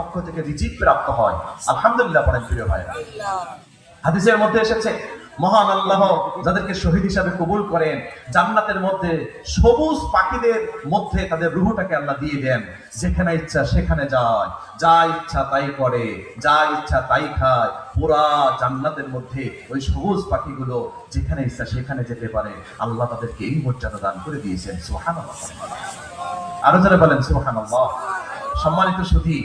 পক্ষ থেকে রিজিক প্রাপ্ত হয়। আলহামদুলিল্লাহ পড়েন প্রিয় ভাইরা। হাদিসের মধ্যে এসেছে, মহান আল্লাহ যাদেরকে শহীদ হিসাবে কবুল করেন, জান্নাতের মধ্যে সবুজ পাখিদের মধ্যে তাদের রুহটাকে আল্লাহ দিয়ে দেন। যেখানে ইচ্ছা সেখানে যায়। যা ইচ্ছা তাই করে, যা ইচ্ছা তাই খায়। পুরা জান্নাতের মধ্যে ওই সবুজ পাখিগুলো যেখানে ইচ্ছা সেখানে যেতে পারে। আল্লাহ তাদেরকে এই মর্যাদা দান করে দিয়েছেন। সুবহানাল্লাহ। আরও যারা বলেন, সুবহানাল্লাহ। সম্মানিত সুধী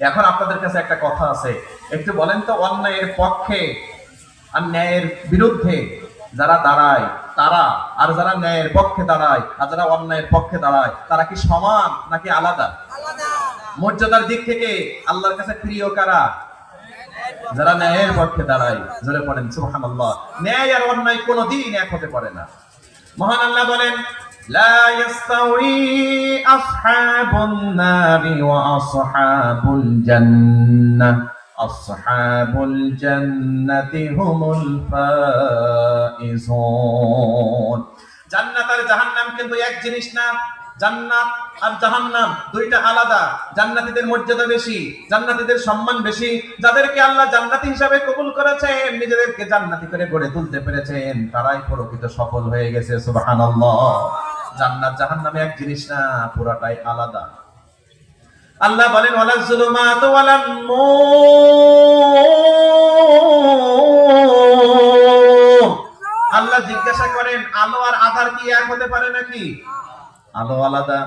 এখন আপনাদের কাছে একটা কথা আছে। একটু বলেন তো অন্যায়ের পক্ষে আর ন্যায়ের বিরুদ্ধে যারা দাঁড়ায় তারা আর যারা ন্যায়ের পক্ষে দাঁড়ায় আর যারা অন্যায়ের পক্ষে দাঁড়ায় তারা কি সমান নাকি আলাদা? মর্যাদার দিক থেকে আল্লাহর কাছে প্রিয় কারা? যারা ন্যায়ের পক্ষে দাঁড়ায় জোরে পড়েন সুবহানাল্লাহ। ন্যায় আর অন্যায় কোনোদিন এক হতে পারে না। মহান আল্লাহ বলেন لا يستوي أصحاب النار وأصحاب الجنة أصحاب الجنة هم الفائزون জান্নাত আর জাহান্নাম কিন্তু এক জিনিস না জান্নাত আর জাহান্নাম দুইটা আলাদা জান্নাতীদের মর্যাদা বেশি জান্নাতীদের সম্মান বেশি যাদেরকে আল্লাহ জান্নাতি হিসাবে কবুল করেছেন নিজেদেরকে জান্নাতি করে গড়ে তুলতে পেরেছেন তারাই প্রকৃত সফল হয়ে গেছে সুবহানাল্লাহ জান্নাত জাহান্নামে এক জিনিস না, পুরাটাই আলাদা। আল্লাহ বলেন ওয়ালা যুলুমাত ওয়ালান নূর। আল্লাহ জিজ্ঞাসা করেন, আলো আর আধার কি এক হতে পারে নাকি? আলো আলাদা,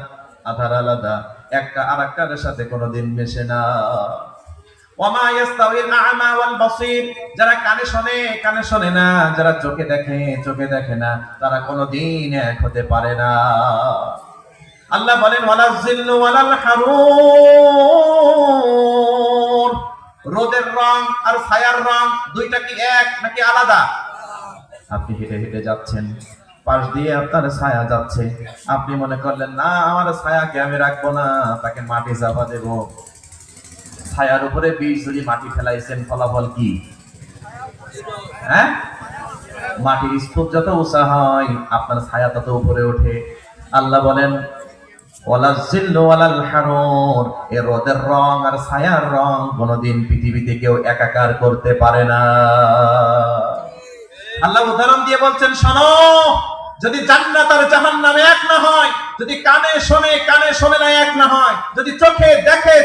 আধার আলাদা, একটা আর একটার সাথে কোনোদিন মেশে না। ওয়ামা ইয়াস্তাউিল আ'মা ওয়াল বাসীর। যারা কানে শোনে কানে শোনে না। যারা চোখে দেখে চোখে দেখে না, তারা কোনোদিন এক হতে পারে না। আল্লাহ বলেন, ওয়ালা জিল্লু ওয়ালাল হারুর রোদের রং আর ছায়ার রং দুইটা কি এক নাকি আলাদা? আপনি হেঁটে হেঁটে যাচ্ছেন। পাশ দিয়ে আপনার ছায়া যাচ্ছে। আপনি মনে করলেন, না, আমার ছায়াকে আমি রাখব না, তাকে মাটি চাপা দেব। ছায়ার উপরে বীজ যদি মাটি ফেলাইছেন, ফলাফল কি? হ্যাঁ? মাটির স্তূপ যত উঁচা হয়, আপনার ছায়া তত উপরে ওঠে। আল্লাহ বলেন পৃথিবীতে কেউ একাকার করতে পারে না। আল্লাহ উদাহরণ দিয়ে বলছেন, শোনো, যদি হয়, যদি কানে শোনে কানে শোনে না এক না হয়, যদি চোখে দেখে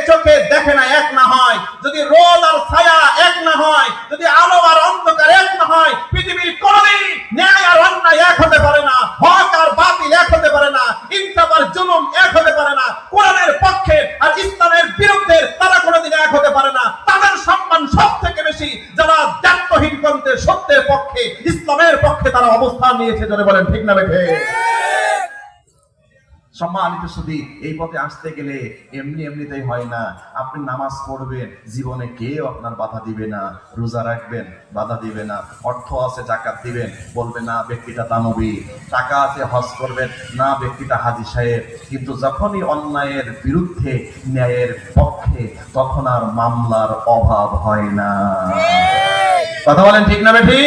নিয়েছে জনে বলেন, ঠিক না বেঠে সম্মানিত শুধু এই পথে আসতে গেলে এমনি এমনিতেই হয় না। আপনি নামাজ পড়বেন, জীবনে কেউ আপনার বাধা দিবে না। রোজা রাখবেন, বাধা দিবে না। অর্থ আছে, জাকাত দিবেন। বলবে, না, ব্যক্তিটা দানবী। টাকা আছে, হজ করবেন। না, ব্যক্তিটা হাজি সাহেব। কিন্তু যখনই অন্যায়ের বিরুদ্ধে, ন্যায়ের পক্ষে, তখন আর মামলার অভাব হয় না। কথা বলেন ঠিক না বেঠি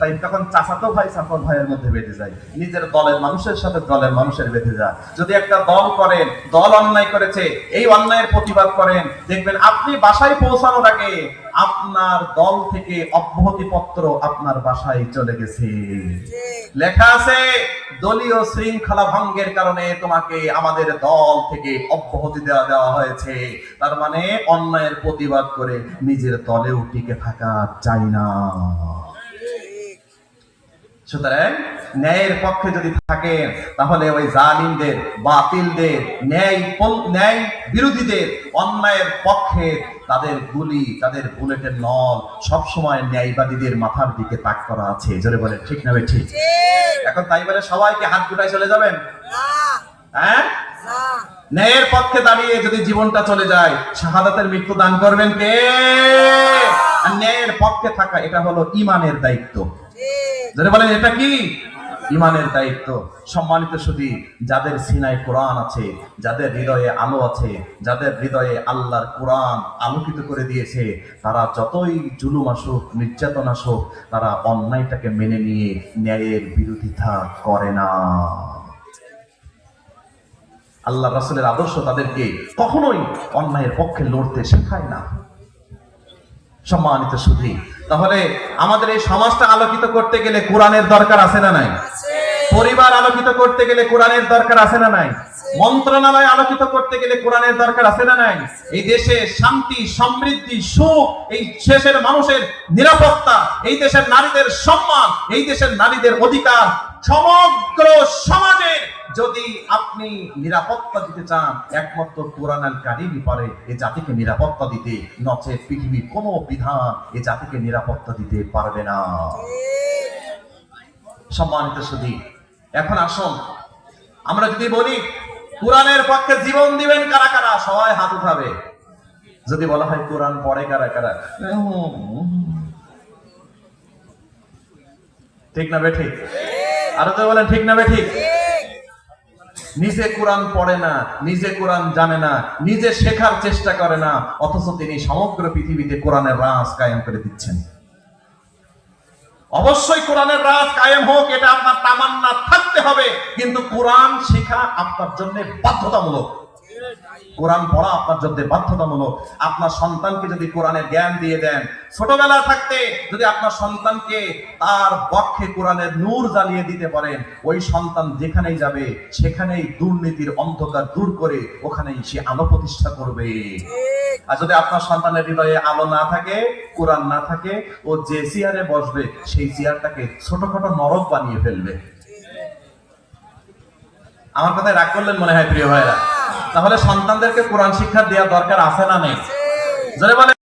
তাই তখন চাচাতো ভাই, চাচাতো ভাইয়ের মধ্যে বেঁধে যায়। নিজের দলের মানুষের সাথে দলের মানুষের বেঁধে যায়। যদি একটা দল করেন, দল অন্যায় করেছে, এই অন্যায়ের প্রতিবাদ করেন, দেখবেন আপনি বাসায় পৌঁছানোর আগে আপনার দল থেকে অব্যাহতি পত্র আপনার বাসায় চলে গেছে। লেখা আছে, দলীয় শৃঙ্খলা ভঙ্গের কারণে তোমাকে আমাদের দল থেকে অব্যাহতি দেওয়া দেওয়া হয়েছে। তার মানে অন্যায়ের প্রতিবাদ করে নিজের দলেও টিকে থাকা চাই না। সুতরাং ন্যায়ের পক্ষে যদি থাকেন তাহলে ওই জালিমদের বাতিলদের ন্যায় ন্যায় বিরোধীদের অন্যায়ের পক্ষে তাদের গুলি তাদের বুলেটের নল সবসময় ন্যায়বাদীদের মাথার দিকে তাক করা আছে। জোরে বলে ঠিক না ঠিক। এখন তাই বলে সবাইকে হাত গুটায় চলে যাবেন? হ্যাঁ? ন্যায়ের পক্ষে দাঁড়িয়ে যদি জীবনটা চলে যায় শাহাদাতের মৃত্যু দান করবেন কে? ন্যায়ের পক্ষে থাকা এটা হলো ইমানের দায়িত্ব। যারা বলেন, এটা কি? ইমানের দায়িত্ব। সম্মানিত শুধু যাদের সিনায় কোরআন আছে, যাদের হৃদয়ে আলো আছে, যাদের হৃদয়ে আল্লাহর কোরআন আলোকিত করে দিয়েছে, তারা যতই জুলুম আসুক, নির্যাতন আসুক, তারা অন্যায়টাকে মেনে নিয়ে ন্যায়ের বিরোধিতা করে না। আল্লাহ রাসূলের আদর্শ তাদেরকে কখনোই অন্যায়ের পক্ষে লড়তে শেখায় না। সম্মানিত সুধী তাহলে আমাদের এই সমাজটা আলোকিত করতে গেলে কোরআনের দরকার আছে না নাই? পরিবার আলোকিত করতে গেলে কোরআনের দরকার আছে না নাই? মন্ত্রণালয় আলোকিত করতে গেলে কোরআনের দরকার আছে না নাই? এই দেশে শান্তি, সমৃদ্ধি, সুখ, এই শেষের মানুষের নিরাপত্তা, এই দেশের নারীদের সম্মান, এই দেশের নারীদের অধিকার সমগ্র সমাজের যদি আপনি নিরাপত্তা দিতে চান, একমাত্র কোরআন আল কারিমই পারে এ জাতিকে নিরাপত্তা দিতে, নচে পৃথিবীর কোনো বিধান এ জাতিকে নিরাপত্তা দিতে পারবে না। সম্মানিত সুধী এখন আসুন। আমরা যদি বলি, কোরআনের পক্ষে জীবন দিবেন কারা কারা? সবাই হাত উঠাবে। যদি বলা হয়, কোরআন পড়ে কারা কারা? ঠিক না বে ঠিক? আরও তো বলেন, ঠিক না বে ঠিক? নিজে কোরআন পড়ে না, নিজে কোরআন জানে না, নিজে শেখার চেষ্টা করে না, অথচ তিনি সমগ্র পৃথিবীতে কোরআনের রাজ কায়েম করে দিচ্ছেন। অবশ্যই কোরআনের রাজ কায়েম হোক, এটা আপনার তামান্না থাকতে হবে, কিন্তু কোরআন শেখা আপনার জন্য বাধ্যতামূলক। কোরআন পড়া আপনার জন্য বাধ্যতামূলক। আপনার সন্তানকে যদি কোরআনের জ্ঞান দিয়ে দেন ছোটবেলা থাকতে যদি আপনার সন্তানকে তার বক্ষে কোরআনের নূর জ্বালিয়ে দিতে পারেন ওই সন্তান যেখানেই যাবে সেখানেই দুর্নীতির অন্ধকার দূর করে ওখানেই সে আলো প্রতিষ্ঠা করবে। আর যদি আপনার সন্তানের হৃদয়ে আলো না থাকে কোরআন না থাকে ও যে চেয়ারে বসবে সেই চেয়ারটাকে ছোটখাটো নরক বানিয়ে ফেলবে। আমার কথায় রাগ করলেন মনে হয় প্রিয় ভাইরা? তাহলে সন্তানদেরকে কোরআন শিক্ষা দেওয়া দরকার আছে না নেই?